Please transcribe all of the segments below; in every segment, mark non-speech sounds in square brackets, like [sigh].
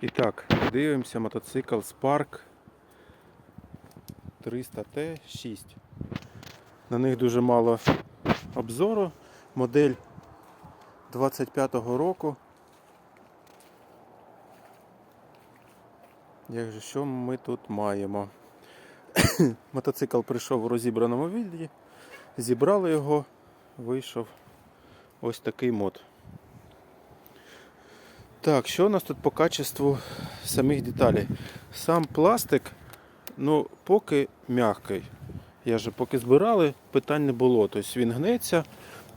І так, дивимося мотоцикл Spark 300T6. На них дуже мало обзору. Модель 25-го року. Як же, що ми тут маємо? [coughs] Мотоцикл прийшов у розібраному віді, зібрали його, вийшов ось такий мод. Так, що у нас тут по качеству самих деталей? Сам пластик, ну, поки м'який. Я же поки збирали, питань не було. Тобто він гнеться,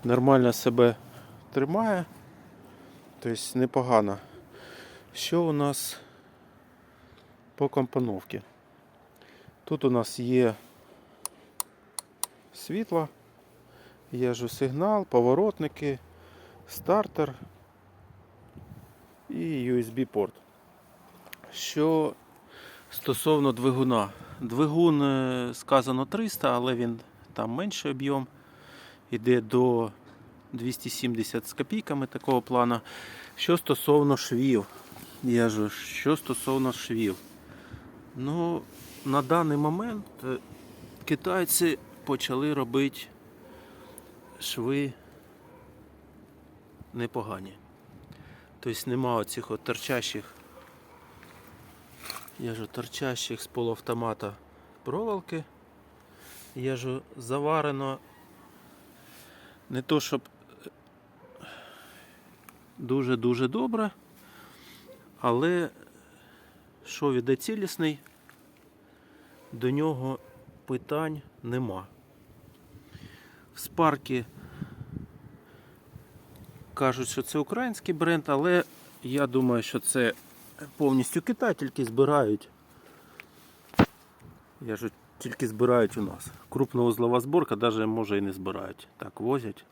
нормально себе тримає. Тобто непогано. Що у нас по компоновці? Тут у нас є світло, є ж сигнал, поворотники, стартер і USB-порт. Що стосовно двигуна. Двигун е, сказано 300, але він там менший об'єм. Іде до 270 з копійками такого плану. Що стосовно швів, я ж, що стосовно швів. Ну, на даний момент е, китайці почали робити шви непогані. Тобто нема оцих от торчащих, я ж торчащих з полуавтомата проволоки. Я ж заварено не то, щоб дуже-дуже добре, але що іде цілісний, до нього питань нема. В спаркі кажуть, що це український бренд, але я думаю, що це повністю Китай, тільки збирають. Я ж тільки збирають у нас. Крупновузлова зборка, навіть може і не збирають. Так, возять.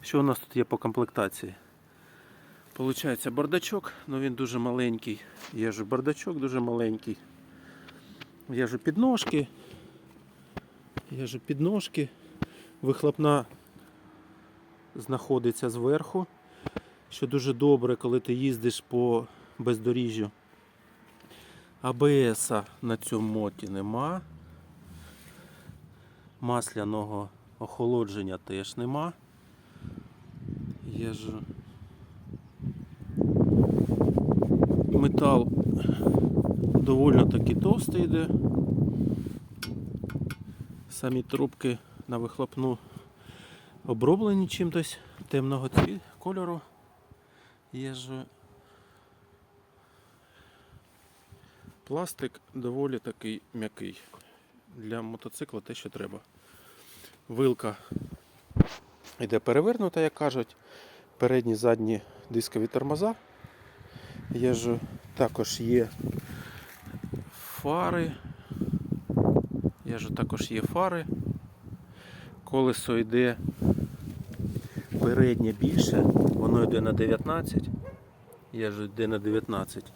Що у нас тут є по комплектації? Получається бардачок, але він дуже маленький. Є ж бардачок дуже маленький. Є ж підножки. Є ж підножки. Вихлопна знаходиться зверху, що дуже добре, коли ти їздиш по бездоріжжю. АБС на цьому моті нема. Масляного охолодження теж нема. Є ж метал доволі таки товстий йде. Самі трубки на вихлопну оброблені чимось темного цві- кольору. Є ж пластик доволі такий м'який. Для мотоцикла те, що треба. Вилка йде перевернута, як кажуть. Передні, задні дискові тормоза. Є ж також є фари. Є ж також є фари. Колесо йде переднє більше, воно йде на 19. Є ж йде на 19.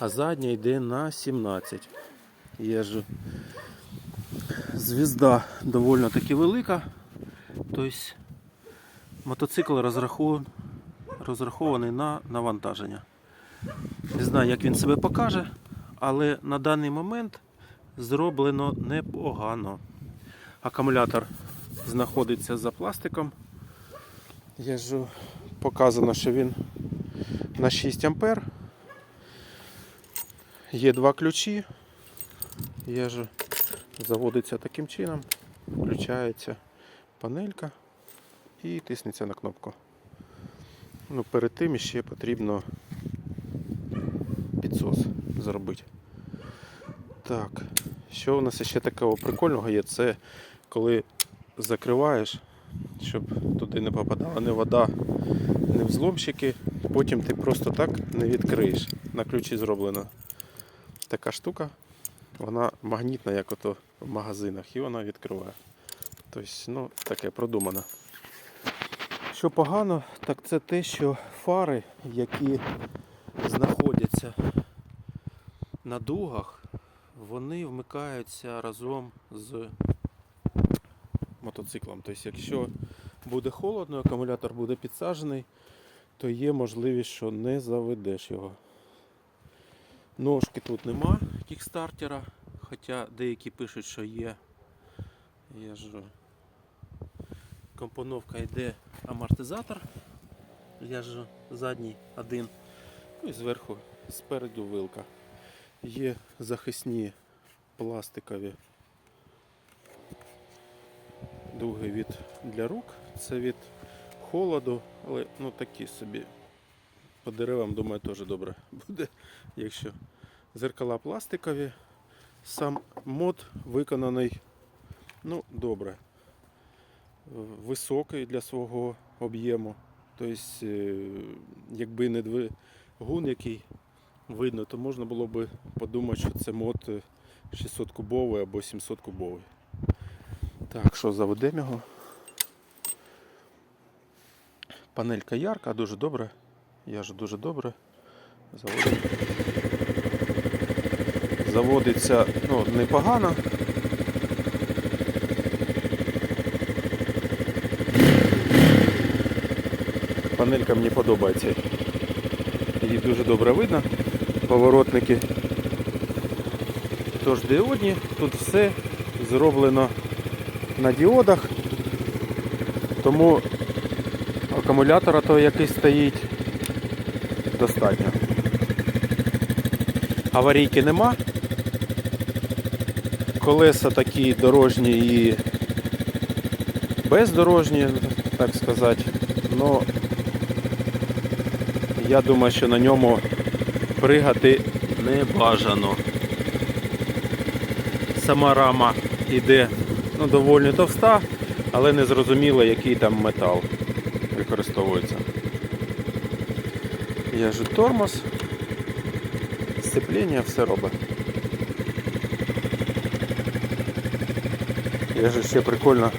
А заднє йде на 17. Є ж звізда доволі таки велика. Тобто мотоцикл розрахований на навантаження. Не знаю, як він себе покаже, але на даний момент зроблено непогано. Акумулятор знаходиться за пластиком. Є ж показано, що він на 6 ампер. Є два ключі. Є ж заводиться таким чином, включається панелька і тиснеться на кнопку. Ну, перед тим ще потрібно підсос зробити. Так, що у нас ще такого прикольного є, це коли закриваєш, щоб туди не попадала ні вода, ні взломщики, потім ти просто так не відкриєш. На ключі зроблена така штука, вона магнітна, як ото в магазинах, і вона відкриває. Тобто, ну, таке продумано. Що погано, так це те, що фари, які знаходяться на дугах, вони вмикаються разом з мотоциклом. Тобто, якщо буде холодно, акумулятор буде підсаджений, то є можливість, що не заведеш його. Ножки тут нема кікстартера, хоча деякі пишуть, що є. Я ж компоновка йде амортизатор. Я ж задній один. Ну і зверху, спереду вилка. Є захисні пластикові дуги від для рук. Це від холоду, але ну такі собі. По деревам, думаю, теж добре [laughs] буде, якщо зеркала пластикові. Сам мод виконаний ну, добре. Е, Високий для свого об'єму. Тобто, е, якби не двигун, який видно, то можна було би подумати, що це мод е, 600 кубовий або 700 кубовий. Так, що заведемо його. Панелька ярка, дуже добре. Я ж дуже добре. Заводить. Заводиться ну, непогано. Панелька мені подобається. Її дуже добре видно. Поворотники. Тож діодні, тут все зроблено на діодах. Тому акумулятора той, який стоїть, достатньо. Аварійки нема. Колеса такі дорожні і бездорожні, так сказати. Но я думаю, що на ньому пригати не бажано. Сама рама йде ну, доволі товста, але не зрозуміло, який там метал використовується. Є ж тормоз, сцеплення, все робить. Я ж ще прикольно.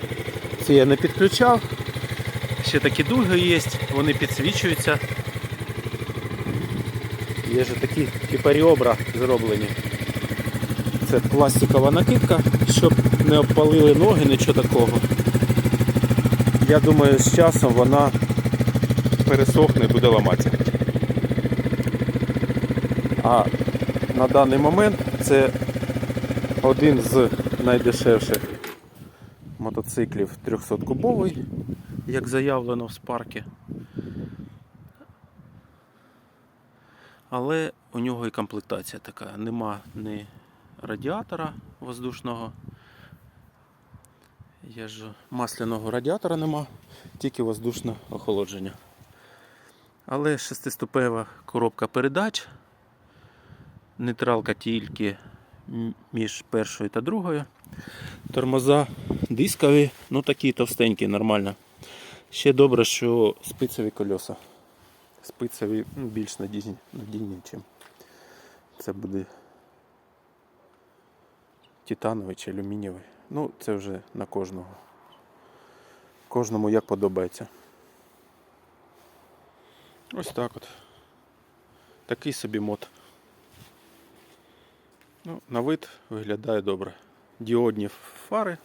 Це я не підключав. Ще такі дуги є, вони підсвічуються. Є ж такі типа ребра зроблені. Це пластикова накидка, щоб не обпалили ноги, нічого такого. Я думаю, з часом вона пересохне і буде ламатися. А на даний момент це один з найдешевших мотоциклів 300-кубовий, як заявлено в спаркі. Але у нього і комплектація така. Нема ні радіатора воздушного. Є ж масляного радіатора нема, тільки воздушне охолодження. Але шестиступева коробка передач. Нейтралка тільки між першою та другою. Тормоза дискові, ну такі товстенькі, нормально. Ще добре, що спицеві кольоса. Спицеві ну, більш надійні, ніж це буде титановий чи алюмінієвий. Ну, це вже на кожного. Кожному як подобається. Ось так от. Такий собі мод. Ну, на вид виглядає добре. Діодні фари.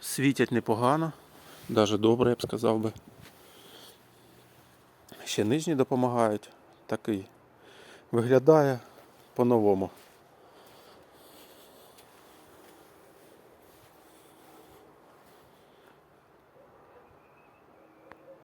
Світять непогано, навіть добре, я б сказав би. Ще нижні допомагають. Такий виглядає по-новому.